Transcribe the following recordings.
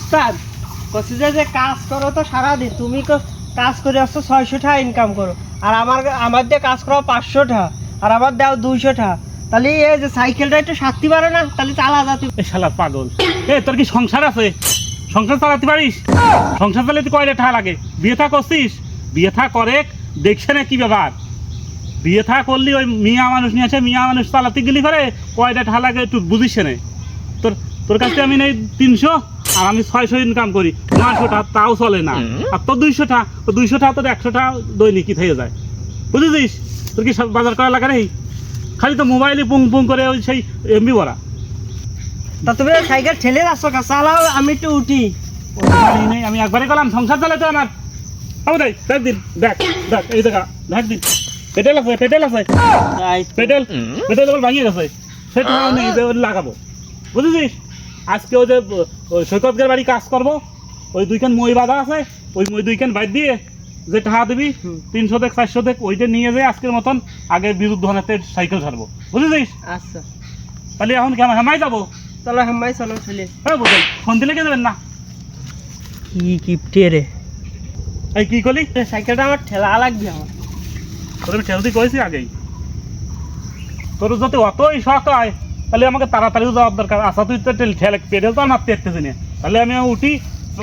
উস্তাদ যে যে কাজ করো তো সারাদিন, তুমি কাজ করে আসছো ছয়শো টাকা ইনকাম করো, আর আমার আমার দিয়ে কাজ করো পাঁচশো টাকা আর আমার দাও দুইশো টাকা তাহলে এই যে সাইকেলটা একটু সারতে পারো না, তাহলে চালা যাতে এ শালা পাগল। এ, তোর কি সংসার আছে? সংসার চালাতে পারিস? সংসার চালাতে কয়টা ঠা লাগে? বিয়ে থা করছিস? বিয়ে থা করে, দেখছে না কি ব্যাপার? বিয়ে থা করলি ওই মিয়া মানুষ নিয়ে আসে মিয়া মানুষ চালাতে গেলি পারে কয়টা ঠা লাগে একটু বুঝিস না। তোর তোর কাছে আমি নেই তিনশো? আর আমি ছয়শো ইনকাম করি। নয়শো টাকা তাও চলে না। আর তোর দুইশো টাকা তো দুইশো টাকা তোর একশো টাকা দৈনিকই থেকে যায়। বুঝেছিস? তোর কি সব বাজার করা লাগে নেই? খালি তো মোবাইলে পুং পুং করে ওই সেই এমবি ভরা। তা তুমি সাইকেল ঠেলে আসছো কা? চালাও আমি একটু উঠি। নেই, আমি একবারে গেলাম সংসার চালাতে আমার। আবু দেখ দেখ দিন দেখ দেখ এই দেখা দেখ দিন। পেটেল আছে পেটেল আছে। পেটেল পেটেল ভাঙিয়ে গেছে। সেটা নেই লাগাবো। বুঝেছিস? আজকে ওই যে ওই সৈকতদের বাড়ি কাজ করব ওই দুইখান মই বাঁধা আছে ওই মই দুইখান বাইর দিয়ে যে টাকা দিবি। তিনশো দেখ চারশো দেখ ওইটা নিয়ে যাই আজকের মতন আগে বিরুদ্ধ হানাতে সাইকেল ছাড়বো। বুঝেছিস? আচ্ছা। তাহলে এখন কেমন হেমাই যাব? চলো হেমাই চলো ছেলে হ্যাঁ বুঝাই ফোন দিলে কে দেবেন না? কি কিপটে রে। এই কি করলি? সাইকেলটা আমার ঠেলা লাগবে আমার। তোর আমি ঠেলতে কয়েছি আগেই। তোর যদি অতই শখ হয় তাহলে আমাকে তাড়াতাড়ি যাওয়ার দরকার। আশা তুই তো ঠেল ঠেলে পেডেল তো আর মারতে পারতেছি তাহলে আমি উঠি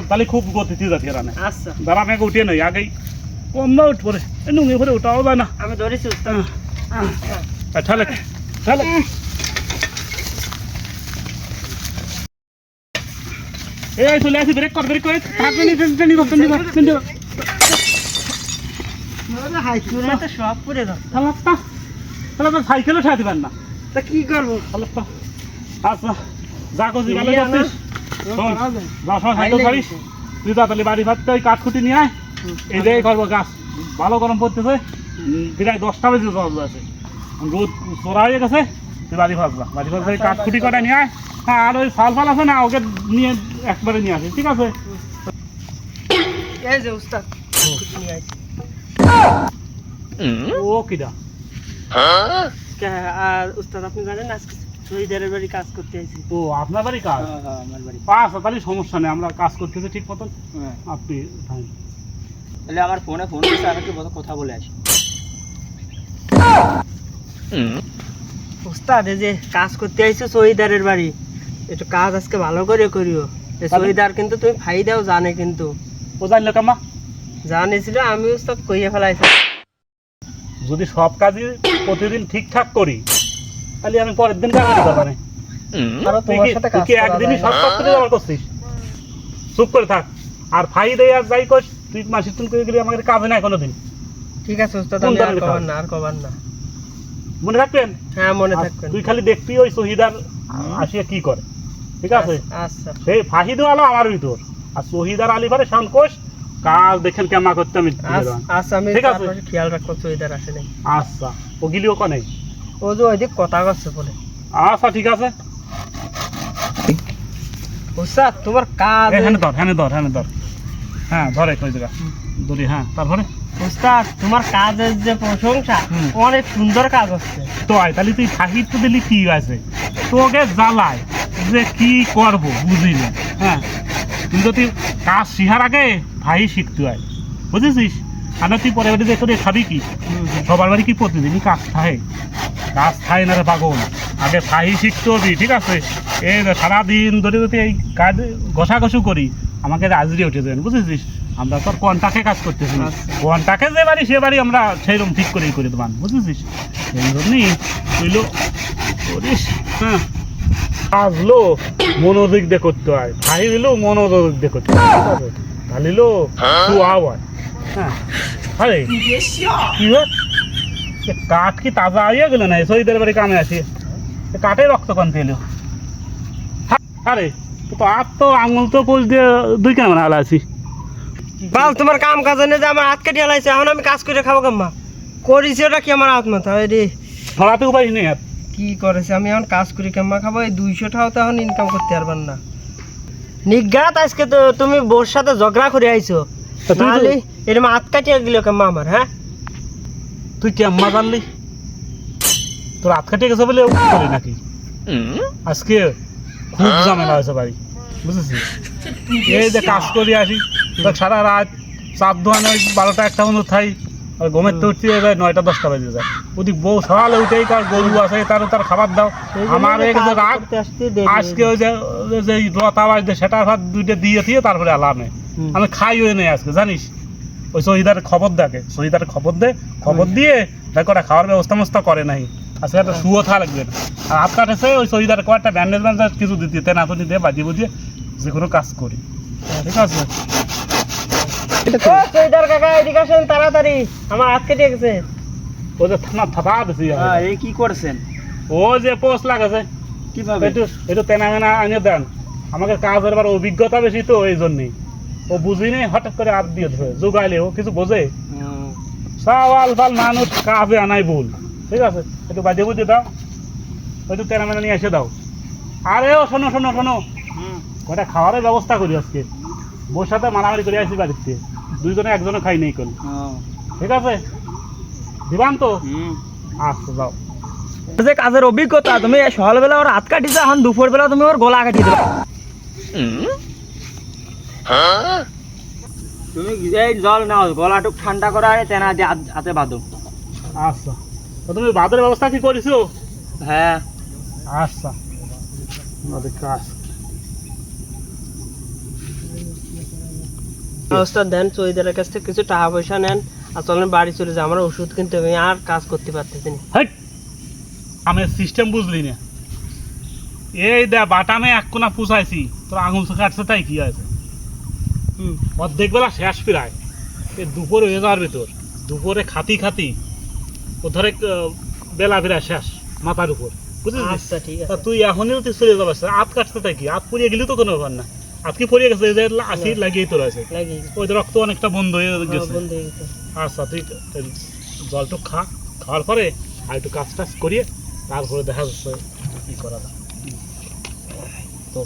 তাহলে খুব গতিতে যাচ্ছি রানে। আচ্ছা। দাঁড়া আমি উঠিয়ে নই আগেই। কম না উঠ পরে। নুঙে পরে উঠাও যায় না। আমি ধরেছি ঠেলে ঠেলে। এই চলে আসি ব্রেক কর ব্রেক করে। থাকবে নি তো সব করে দাও তাহলে তো সাইকেলও ঠাইতে পার না। তা কি করব? তাহলে তো। আচ্ছা যা করছি ভালো করছিস? শোন, সাইকেল ছাড়িস তুই তাড়াতাড়ি বাড়ি ভাবতে ওই কাঠখুটি নিয়ে আয়। এই করব গাছ। ভালো গরম পড়তেছে। প্রায় দশটা বেজে জল আছে রোদ চড়া হয়ে গেছে তুই বাড়ি ভাববা বাড়ি ওই কাঠখুটি কটা নিয়ে আয়। হ্যাঁ আর ওই ফাল ফাল আছে না ওকে নিয়ে একবারে নিয়ে আসিস ঠিক আছে? এই যে উস্তাদ ও কিডা। কে- আর উস্তাদ আপনি জানেন আজকে শহীদের বাড়ি কাজ করতে ও আপনার বাড়ি কাজ? আমার বাড়ি। পাঁচ তাহলে সমস্যা নেই আমরা কাজ করতেছি ঠিক মতন। হ্যাঁ। আপনি তাহলে আমার ফোনে ফোন করছে আর একটু কথা বলে আসি। উস্তাদ এই যে কাজ করতে আইছো শহীদারের বাড়ি একটু কাজ আজকে ভালো করে করিও? শহীদার কিন্তু তুমি ফাইদাও জানে কিন্তু। ও জানলো কামা? জানিছিল আমি উস্তাদ কইয়া ফেলাইছি। যদি সব কাজই প্রতিদিন ঠিকঠাক করি তাহলে আমি পরের দিন কাজ করতে পারি। তুই তোমার কি- একদিনই সব না। কাজ করে আমার করছিস? চুপ করে থাক। আর ফাই দেয় আর যাই কর তুই মাসির তুমি করে গেলে আমাকে কোনোদিন। ঠিক আছে আমি আর কবার না আর কবার না। মনে রাখবেন হ্যাঁ মনে আর থাকবেন। তুই খালি দেখবি ওই শহীদার আসিয়া কি করে। ঠিক আছে? আচ্ছা। সেই দেওয়ালো আমার ভিতর আর শহীদার আলী ভারে কাজ দেখেন কেমন করতে আমি আচ্ছা আচ্ছা আমি ঠিক আছে। খেয়াল রাখব শহীদার আসে নাই। আচ্ছা ও গিলিও কনে? ও যে ওইদিক কথা করছে বলে। আচ্ছা ঠিক আছে। উস্তাদ তোমার কাজ এ, হ্যানে ধর হ্যানে ধর হ্যানে ধর। হ্যাঁ ধরে কই জায়গা ধরি হ্যাঁ তারপরে? উস্তাদ তোমার কাজের যে প্রশংসা অনেক সুন্দর কাজ হচ্ছে। তো আয় তাহলে তুই সাহিত্য দিলি কি আছে? তোকে জ্বালায় যে কি করব বুঝি না তুই যদি কাজ শিহার আগে ভাই শিখতে হয় বুঝেছিস? আর তুই পরে বাড়ি দেখে খাবি কি? সবার বাড়ি কি প্রতিদিনই কাজ খায় কাজ খায় না রে পাগল। আগে ফাহি শিখতে হবি ঠিক আছে? এ সারাদিন ধরে যদি এই কাজ ঘষাঘষু করি আমাকে রাজরি উঠে দেবেন বুঝেছিস? আমরা তো কন্টাকে কাজ করতেছি না। আচ্ছা। কন্টাকে যে বাড়ি সে বাড়ি আমরা সেইরকম ঠিক করেই করে দেবান বুঝেছিস? এই জন্যই তুইলো করিস। হ্যাঁ। কাজলো মনোযোগ দিয়ে করতে হয়। দিলো মনোযোগ দিয়ে করতে হয়। আছে ঢালিলো তু আওয়াজ আরে কি হয় এ কাঠ কি তাজা হয়ে গেল না শহীদের বাড়ি কামে এ কাঠে রক্ত কন পেল আরে তো আর তো আঙুল তো পোষ দিয়ে দুই কেন মানে আছি বাল তোমার কাম কাজ নেই যে আমার হাত কেটে লাইছে এখন আমি কাজ করে খাব কাম্মা করিছে ওটা কি আমার আত্মহত্যা? হয় রে ধরাতে উপায় নেই আর। কি করেছে? আমি এখন কাজ করি কাম্মা খাব এই দুইশো টাকাও তো এখন ইনকাম করতে পারবেন না। নিজ্ঞাত আজকে তো তুমি বোর সাথে ঝগড়া করে আইছো। তা তুই তো- নাহলে এরম হাত কাটিয়ে গেল কাম্মা আমার হ্যাঁ? তুই কেম্মা জানলি? তোর হাত কাটিয়ে গেছে বলে করি নাকি? আজকে খুব ঝামেলা হয়েছে বাড়ি বুঝেছিস? এই যে কাজ করি আসি সারা রাত চার দোয়ানে বারোটা একটা মতো থাই। আর ঘুমের তো উঠতে যায় নয়টা দশটা বেজে যায়। ওদিক বউ সকালে উঠেই তার গরু আছে তারও তার খাবার দাও। আমার এক রাগ আজকে ওই যে রথ আওয়াজ সেটা ভাত দুইটা দিয়ে দিয়ে তারপরে আলামে আমি খাই ওই নেই আজকে জানিস? ওই শহীদারের খবর দেখে শহীদারের খবর দে খবর দিয়ে দেখো ওরা খাওয়ার ব্যবস্থা মস্তা করে নাই। আজকে একটা শুয়ো থা লাগবে। আর আপনার কাটেছে ওই শহীদার কয়েকটা ব্যান্ডেজ ব্যান্ডেজ কিছু দিতে তেন আতনি দিয়ে বাজিয়ে বুঝিয়ে যে কোনো কাজ করি। ঠিক আছে? সৈদার কাকা এদিকে আসেন তাড়াতাড়ি। আমার হাত কেটে গেছে। ও যে থানা থাপা দিছি হ্যাঁ, এই কি করছেন? ও যে পোস্ট লাগাছে কীভাবে? একটু একটু তেনা মেনা আনে দেন। আমাকে কাজের বার অভিজ্ঞতা বেশি তো এই জন্যই ও বুঝি নেই হঠাৎ করে হাত দিয়ে ধরে যোগাইলে ও কিছু বোঝে? সাওয়াল ফাল মানুষ কাজে আনাই ভুল। ঠিক আছে? একটু বাজে বুঝে দাও। একটু তেনা মেনা নিয়ে এসে দাও। আরে ও শোনো শোনো শোনো। হুম, ওটা খাওয়ারের ব্যবস্থা করি আজকে। বোর সাথে মারামারি করে আসি বাড়িতে। দুইজনে একজনে খাই নেই হুম, ঠিক আছে? দিবান তো? হুম। আচ্ছা যাও। যে কাজের অভিজ্ঞতা তুমি সকালবেলা ওর হাত কাটিছে এখন দুপুর বেলা তুমি ওর গলা কাটিয়ে দেবে। তুমি এই জল নাও গলাটুক ঠান্ডা করা আর তেনা দিয়ে হাত- বাঁধো। আচ্ছা। তো তুমি বাদের ব্যবস্থা কি করেছ? হ্যাঁ। আচ্ছা। আমাদের কাজ। ওস্তাদ দেন সৈদারের কাছ থেকে কিছু টাকা পয়সা নেন আর চলেন বাড়ি চলে যাই। আমার ওষুধ কিনতে হবে আর কাজ করতে পারতেছি না। আমি সিস্টেম বুঝলি না। এই দে বাটামে এক কোনা পুষাইছি তোর আঙুল কাটছে তাই কি আছে অর্ধেক বেলা শেষ প্রায়। এ দুপুর হয়ে যাওয়ার ভিতর দুপুরে খাতি খাতি ও ধরে বেলা প্রায় শেষ মাথার উপর। বুঝলি? আচ্ছা ঠিক আছে। তুই এখনই তুই চলে যাবার আত কাটতে তাই কি? আত পড়িয়ে গেলি তো কোনো ব্যাপার না। আজকে পড়িয়ে গেছে যে আসি লাগিয়েই তোর আছে ওই রক্ত অনেকটা বন্ধ হয়ে গেছে। বন্ধ হয়ে গেছে। আচ্ছা তুই জলটু খা। খাওয়ার পরে আর একটু কাজ টাজ করিয়ে তারপরে দেখা যাচ্ছে কি করা তো।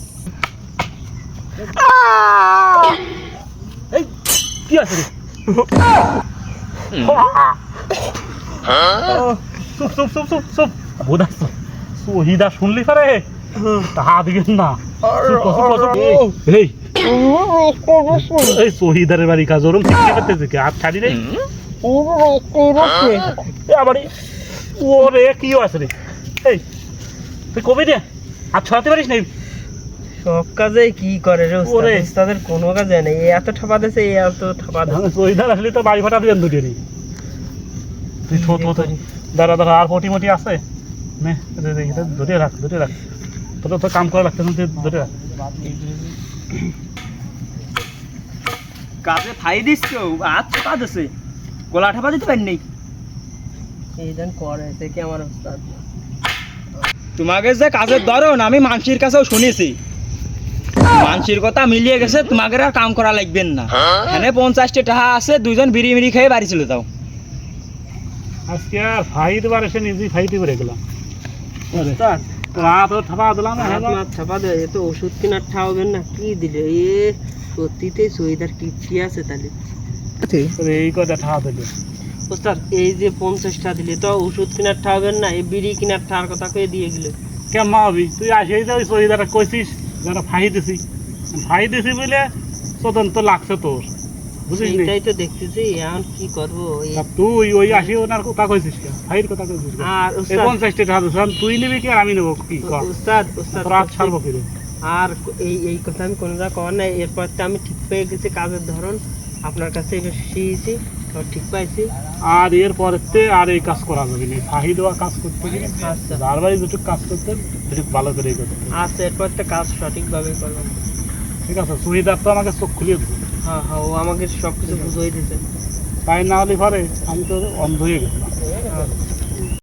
এই কি আছে চুপ চুপ চুপ চুপ চুপ। সহিদা শুনলি পারে? তাহা দিবেন না। এই বাড়ি কাজ ওরম ঠিক করতেছে কি? আর ছাড়ি আবার ওরে কি আছে রে? এই তুই কবি দে আর ছড়াতে পারিস না? সব কাজে কি করে রে ওস্তাদ ওরে। ওস্তাদের কোনো কাজে নেই। এত ঠাপা দিছে এই এত ঠাপা দিছে। সহিদার আসলে তো বাড়ি ফাটা দিবেন দুটি তুই ছোট ছোট দাঁড়া দাঁড়া আর মোটি মোটি আছে? নে দে দে ধরে রাখ ধরে রাখ। তোর তো কাম করা না ধরে। কাজে ফাই দিস কেউ হাত কাজ আছে গলা ঠাপা দিতে পারি নেই। এই দেন করে সে কি আমার ওস্তাদ তোমাকে যে কাজের ধরন আমি মানসির কাছেও শুনেছি। মানসির কথা মিলিয়ে গেছে তোমাকে আর কাম করা লাগবেন না। এখানে পঞ্চাশটি টাকা আছে দুইজন বিড়ি মিড়ি খেয়ে বাড়ি চলে যাও। আজকে আর ফাইট বার এসে নিজেই ফাইটই করে গেলাম রাত দিলাম মাত ঠাপা দেয় এ তো ওষুধ কেনার ঠাওবেন না কি দিলে? এ সত্যিতেই সহিদার কিপটি আছে তাহলে। এই কথা দিল। ওস্তাদ এই যে পঞ্চাশটা দিলে তো ওষুধ কেনার ঠাওবেন না এই বিড়ি কেনার ঠার কথা কয়ে দিয়ে গেলে। কেমন হবি তুই আসেই যাই সহিদারা কইছিস যারা ফাই দিছি। ফাই দিছি বলে স্বতন্ত্র লাগছে তোর। এইটাই তো দেখতেছি এখন কি করব তুই ওই আসি ওনার কথা কইছিস কে কথা কইছিস আর এই টাকা দিছিস, তুই নিবি কি আর আমি নেব কি? কর ওস্তাদ ওস্তাদ রাত ছাড়বো কি আর এই এই কথা আমি কোনো জায়গায় কর নাই এরপর তো আমি ঠিক পেয়ে গেছি কাজের ধরন। আপনার কাছে এবার শিখেছি ঠিক পাইছি। আর এর পরেতে আর এই কাজ করা যাবে না। ফাহি দেওয়া কাজ করতে গেলে আচ্ছা। বাড়ি দুটো কাজ করতে একটু ভালো করে করতে আচ্ছা এরপর তো কাজ সঠিকভাবে করবেন ঠিক আছে সুবিধার তো আমাকে চোখ খুলিয়ে দেবে হ্যাঁ হ্যাঁ ও আমাকে সব কিছু বুঝিয়ে দিতে তাই না হলে পারে আমি তো অন্ধ হয়ে গেছিলাম। আচ্ছা।